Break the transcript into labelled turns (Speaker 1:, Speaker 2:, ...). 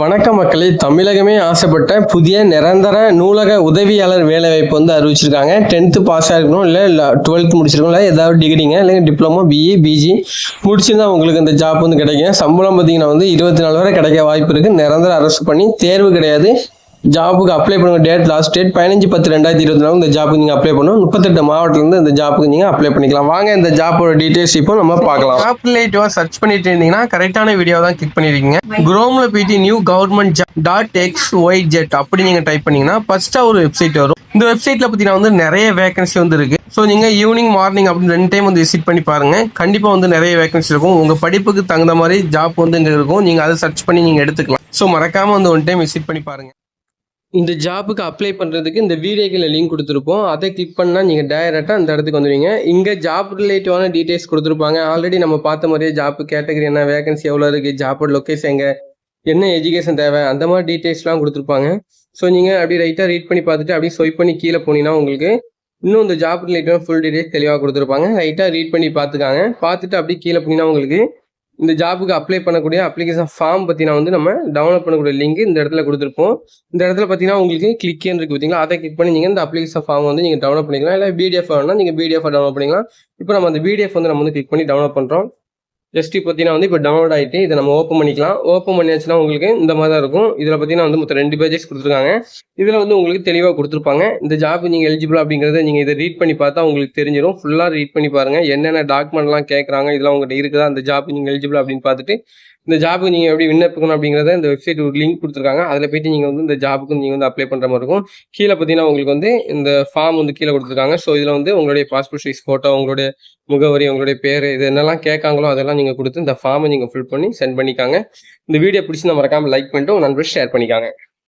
Speaker 1: வணக்க மக்களே தமிழகமே ஆசைப்பட்ட புதிய நிரந்தர நூலக உதவியாளர் வேலைவாய்ப்பு வந்து அறிவிச்சிருக்காங்க. டென்த்து பாஸ் ஆகிருக்கணும் இல்லை டுவெல்த் முடிச்சிருக்கணும் இல்லை ஏதாவது டிகிரிங்க இல்லை டிப்ளமோ பிஇ பிஜி முடிச்சிருந்தா உங்களுக்கு இந்த ஜாப் வந்து கிடைக்கும். சம்பளம் பார்த்தீங்கன்னா வந்து இருபத்தி நாலு வரை கிடைக்க வாய்ப்பு இருக்குது நிரந்தர அரசு பண்ணி தேர்வு கிடையாது. ஜாபுக்கு அப்ளை பண்ணுங்க. டேட் லாஸ்ட் டேட் பதினஞ்சு பத்து ரெண்டாயிரத்தி இருபத்தி நாலு இந்த ஜாப்புக்கு நீங்கள் அப்ளை பண்ணணும். முப்பத்தெட்டு மாவட்டத்துலேருந்து இந்த ஜாப்புக்கு நீங்கள் அப்ளை பண்ணிக்கலாம். வாங்க இந்த ஜாப்போட டீட்டெயில்ஸ் இப்போ நம்ம பார்க்கலாம்.
Speaker 2: ஜாப் ரிலேட்டிவா சர்ச் பண்ணிட்டு இருந்தீங்கன்னா கரெக்டான வீடியோ தான் கிளிக் பண்ணிருக்கீங்க. குரோம்ல போயிட்டு new government job dot X Y Z அப்படி நீங்க டைப் பண்ணீங்கன்னா ஃபர்ஸ்டா ஒரு வெப்சைட் வரும். இந்த வெப்சைட்ல பார்த்தீங்கன்னா வந்து நிறைய வேகன்சி வந்து இருக்கு. ஸோ நீங்க ஈவினிங் மார்னிங் அப்படின்னு ரெண்டு டைம் வந்து விசிட் பண்ணி பாருங்க. கண்டிப்பா வந்து நிறைய வேகன்சி இருக்கும். உங்க படிப்புக்கு தகுந்த மாதிரி ஜாப் வந்து இங்க இருக்கும். நீங்க அதை சர்ச் பண்ணி நீங்க எடுத்துக்கலாம். ஸோ மறக்காம வந்து ஒன் டைம் விசிட் பண்ணி பாருங்க.
Speaker 1: இந்த ஜாப்புக்கு அப்ளை பண்ணுறதுக்கு இந்த வீடியோக்கில் லிங்க் கொடுத்துருப்போம். அதை கிளிக் பண்ணால் நீங்கள் டைரெக்டாக அந்த இடத்துக்கு வந்துடுவீங்க இங்கே ஜாப் ரிலேட்டிவான டீட்டெயில்ஸ் கொடுத்துருப்பாங்க. ஆல்ரெடி நம்ம பார்த்த மாதிரியே ஜாப் கேட்டகரி என்ன வேகன்சி எவ்வளோ இருக்குது ஜாப்போட லொக்கேஷன் எங்கே என்ன எஜுகேஷன் தேவை அந்த மாதிரி டீட்டெயில்ஸ்லாம் கொடுத்துருப்பாங்க. ஸோ நீங்கள் அப்படி ரைட்டாக ரீட் பண்ணி பார்த்துட்டு அப்படியே ஸ்வைப் பண்ணி கீழே போனீங்கன்னா உங்களுக்கு இன்னும் இந்த ஜாப் ரிலேட்டிவான ஃபுல் டீட்டெயில்ஸ் தெளிவாக கொடுத்துருப்பாங்க. ரைட்டாக ரீட் பண்ணி பார்த்துக்காங்க. பார்த்துட்டு அப்படியே கீழே போனீங்கன்னா உங்களுக்கு இந்த ஜாபுக்கு அப்ளை பண்ணக்கூடிய அப்ளிகேஷன் ஃபார்ம் பார்த்தீங்கன்னா வந்து நம்ம டவுன்லோட் பண்ணக்கூடிய லிங்க் இந்த இடத்துல கொடுத்துருப்போம். இந்த இடத்துல பார்த்தீங்கன்னா உங்களுக்கு கிளிக்கேன்னு இருக்குது பார்த்தீங்களா அதை கிளிக் பண்ணி நீங்கள் இந்த அப்ளிகேஷன் ஃபார்ம் வந்து நீங்கள் டவுன்லோட் பண்ணிக்கலாம். இல்லை பிடிஎஃப் வேணும்னா நீங்கள் பிடிஎஃப் டவுன்லோட் பண்ணிக்கலாம். இப்போ நம்ம அந்த பிடிஎஃப் வந்து நம்ம வந்து கிளிக் பண்ணி டவுன்லோட் பண்ணுறோம் ஜஸ்ட் பார்த்தீங்கன்னா வந்து இப்போ டவுன்லோட் ஆகிட்டு இதை நம்ம ஓப்பன் பண்ணிக்கலாம். ஓப்பன் பண்ணியாச்சுன்னா உங்களுக்கு இந்த மாதிரி தான் இருக்கும். இதில் பார்த்தீங்கன்னா வந்து மொத்தம் ரெண்டு பேஜஸ் கொடுத்துருக்காங்க. இதில் வந்து உங்களுக்கு தெளிவாக கொடுத்துருப்பாங்க. இந்த ஜாப் நீங்கள் எலிஜிபிள் அப்படிங்கிறத நீங்கள் இதை ரீட் பண்ணி பார்த்தா உங்களுக்கு தெரிஞ்சிடும் ஃபுல்லாக ரீட் பண்ணி பாருங்கள் என்னென்ன டாக்குமெண்ட்லாம் கேட்குறாங்க இதெல்லாம் உங்கள்கிட்ட இருக்குதா? அந்த ஜாப் நீங்கள் எலிஜிபிள் அப்படின்னு பார்த்துட்டு இந்த ஜாபுக்கு நீங்கள் எப்படி விண்ணப்பிக்கணும் அப்படிங்கிறத இந்த வெப்சைட் ஒரு லிங்க் கொடுத்துருக்காங்க. அதில் போயிட்டு நீங்கள் வந்து இந்த ஜாபுக்கு நீங்கள் வந்து அப்ளை பண்ணுற மாதிரி இருக்கும். கீழே பார்த்தீங்கன்னா உங்களுக்கு வந்து இந்த ஃபார்ம் வந்து கீழே கொடுத்துருக்காங்க. ஸோ இதில் வந்து உங்களுடைய பாஸ்போர்ட் சைஸ் ஃபோட்டோ உங்களுடைய முகவரி உங்களுடைய பேர் இது என்னெல்லாம் கேட்காங்களோ அதெல்லாம் நீங்கள் கொடுத்து இந்த ஃபார்மை நீங்கள் ஃபில் பண்ணி சென்ட் பண்ணிக்காங்க. இந்த வீடியோ பிடிச்சி நம்ம மறக்காமல் லைக் பண்ணிட்டு உங்கள் நண்பர் ஷேர் பண்ணிக்காங்க.